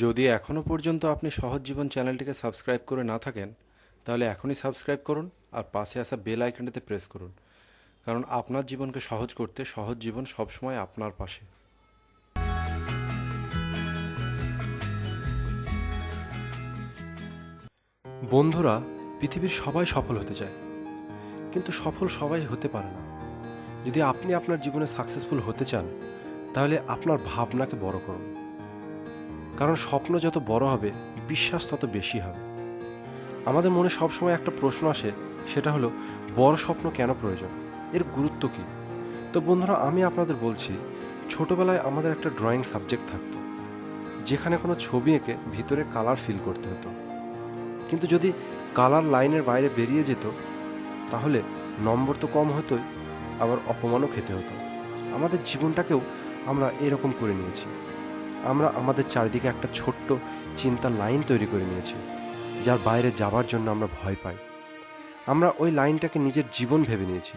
যদি এখনও পর্যন্ত আপনি সহজ জীবন চ্যানেলটিকে সাবস্ক্রাইব করে না থাকেন, তাহলে এখনই সাবস্ক্রাইব করুন আর পাশে আসা বেল আইকনটিতে প্রেস করুন, কারণ আপনার জীবনকে সহজ করতে সহজ জীবন সবসময় আপনার পাশে। বন্ধুরা, পৃথিবীর সবাই সফল হতে চায়, কিন্তু সফল সবাই হতে পারে না। যদি আপনি আপনার জীবনে সাকসেসফুল হতে চান, তাহলে আপনার ভাবনাকে বড় করুন। কারণ স্বপ্ন যত বড় হবে, বিশ্বাস তত বেশি হবে। আমাদের মনে সবসময় একটা প্রশ্ন আসে, সেটা হলো, বড় স্বপ্ন কেন প্রয়োজন? এর গুরুত্ব কী? তো বন্ধুরা, আমি আপনাদের বলছি, ছোটবেলায় আমাদের একটা ড্রয়িং সাবজেক্ট থাকতো, যেখানে কোনো ছবি এঁকে ভিতরে কালার ফিল করতে হতো। কিন্তু যদি কালার লাইনের বাইরে বেরিয়ে যেত, তাহলে নম্বর তো কম হতোই, আবার অপমানও খেতে হতো। আমাদের জীবনটাকেও আমরা এরকম করে নিয়েছি। আমরা আমাদের চারিদিকে একটা ছোট্ট চিন্তার লাইন তৈরি করে নিয়েছি, যার বাইরে যাবার জন্য আমরা ভয় পাই। আমরা ওই লাইনটাকে নিজের জীবন ভেবে নিয়েছি।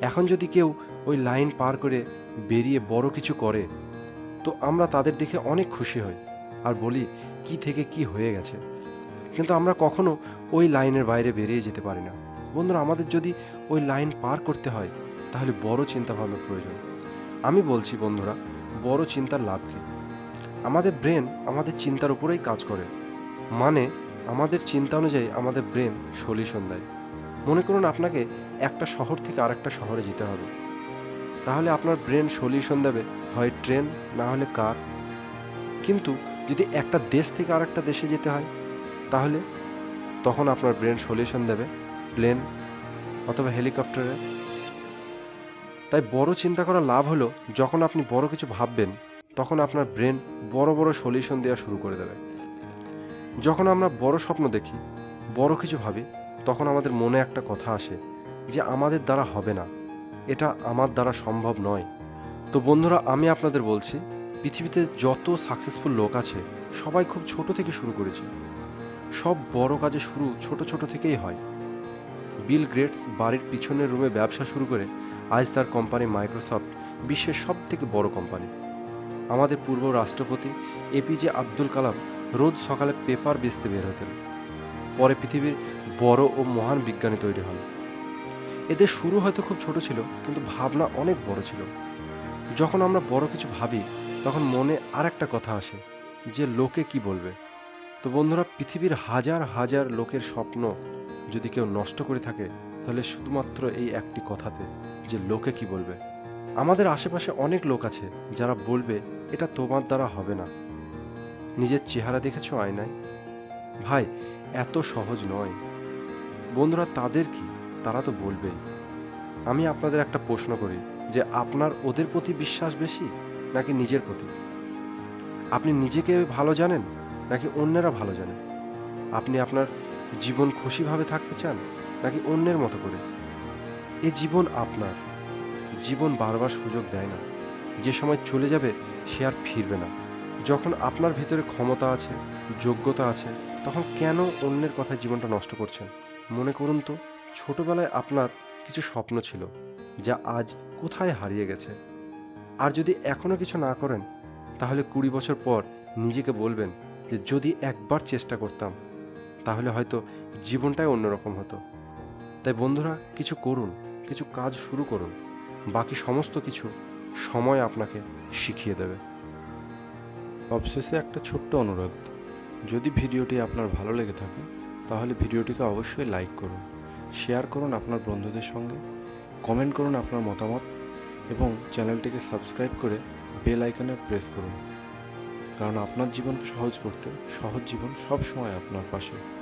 এখন যদি কেউ ওই লাইন পার করে বেরিয়ে বড় কিছু করে, তো আমরা তাদের দেখে অনেক খুশি হই আর বলি, কি থেকে কি হয়ে গেছে? কিন্তু আমরা কখনো ওই লাইনের বাইরে বেরিয়ে যেতে পারি না। বন্ধুরা, আমাদের যদি ওই লাইন পার করতে হয়, তাহলে বড় চিন্তাভাবনার প্রয়োজন। আমি বলছি, বন্ধুরা, বড় চিন্তার লাভ কী? আমাদের ব্রেন আমাদের চিন্তার উপরেই কাজ করে। মানে আমাদের চিন্তা অনুযায়ী আমাদের ব্রেন সলিউশন দেয়। মনে করুন আপনাকে একটা শহর থেকে আরেকটা শহরে যেতে হবে। তাহলে আপনার ব্রেন সলিউশন দেবে, হয় ট্রেন, না হলে কার। কিন্তু যদি একটা দেশ থেকে আরেকটা দেশে যেতে হয়, তাহলে তখন আপনার ব্রেন সলিউশন দেবে, প্লেন অথবা হেলিকপ্টারে। তাই বড় চিন্তা করা লাভ হলো যখন আপনি বড় কিছু ভাববেন। তখন আপনার ব্রেন বড় বড় সলিউশন দেওয়া শুরু করে দেবে। যখন আমরা বড় স্বপ্ন দেখি, বড় কিছু ভাবি, তখন আমাদের মনে একটা কথা আসে যে আমাদের দ্বারা হবে না। এটা আমার দ্বারা সম্ভব নয়। তো বন্ধুরা, আমি আপনাদের বলছি, পৃথিবীতে যত সাকসেসফুল লোক আছে, সবাই খুব ছোট থেকে শুরু করেছে। সব বড় কাজে শুরু ছোট ছোট থেকেই হয়। বিল গ্রেটস বাড়ির পিছনের রুমে ব্যবসা শুরু করে, আজ তার কোম্পানি মাইক্রোসফট বিশ্বের সব থেকে বড় কোম্পানি। আমাদের পূর্ব রাষ্ট্রপতি এপিজে আব্দুল কালাম রোজ সকালে পেপার বেচতে বের হতেন। পরে পৃথিবীর বড় ও মহান বিজ্ঞানী তৈরি হন। এদের শুরু হয়তো খুব ছোট ছিল, কিন্তু ভাবনা অনেক বড় ছিল। যখন আমরা বড় কিছু ভাবি, তখন মনে আর একটা কথা আসে, যে লোকে কি বলবে? তো বন্ধুরা, পৃথিবীর হাজার হাজার লোকের স্বপ্ন যদি কেউ নষ্ট করে থাকে, তাহলে শুধুমাত্র এই একটি কথাতে যে লোকে কি বলবে? আমাদের আশেপাশে অনেক লোক আছে যারা বলবে এটা তোমার দ্বারা হবে না। নিজের চেহারা দেখেছ আয়নায়? ভাই, এত সহজ নয়। বন্ধুরা, তাদের কি? তারা তো বলবেই আমি আপনাদের একটা প্রশ্ন করি, যে আপনার ওদের প্রতি বিশ্বাস বেশি, নাকি নিজের প্রতি? আপনি নিজেকে ভালো জানেন, নাকি অন্যেরা ভালো জানেন আপনি আপনার জীবন খুশিভাবে থাকতে চান, নাকি অন্যের মতো করে? এ জীবন আপনার। জীবন বারবার সুযোগ দেয় না। যে সময় চলে যাবে সে আর ফিরবে না। যখন আপনার ভেতরে ক্ষমতা আছে, যোগ্যতা আছে, তখন কেন অন্যের কথায় জীবনটা নষ্ট করছেন? মনে করুন তো, ছোটবেলায় আপনার কিছু স্বপ্ন ছিল, যা আজ কোথায় হারিয়ে গেছে? আর যদি এখনও কিছু না করেন, তাহলে কুড়ি বছর পর নিজেকে বলবেন যে, যদি একবার চেষ্টা করতাম, তাহলে হয়তো জীবনটাই অন্যরকম হতো। তাই বন্ধুরা, কিছু করুন, কিছু কাজ শুরু করুন, বাকি সমস্ত কিছু সময় আপনাকে শিখিয়ে দেবে। অবশেষে একটা ছোট্ট অনুরোধ। যদি ভিডিওটি আপনার ভালো লেগে থাকে, তাহলে ভিডিওটিকে অবশ্যই লাইক করুন, শেয়ার করুন আপনার বন্ধুদের সঙ্গে, কমেন্ট করুন আপনার মতামত এবং চ্যানেলটিকে সাবস্ক্রাইব করে বেল আইকনে প্রেস করুন। কারণ আপনার জীবনকে সহজ করতে সহজ জীবন সব সময় আপনার পাশে।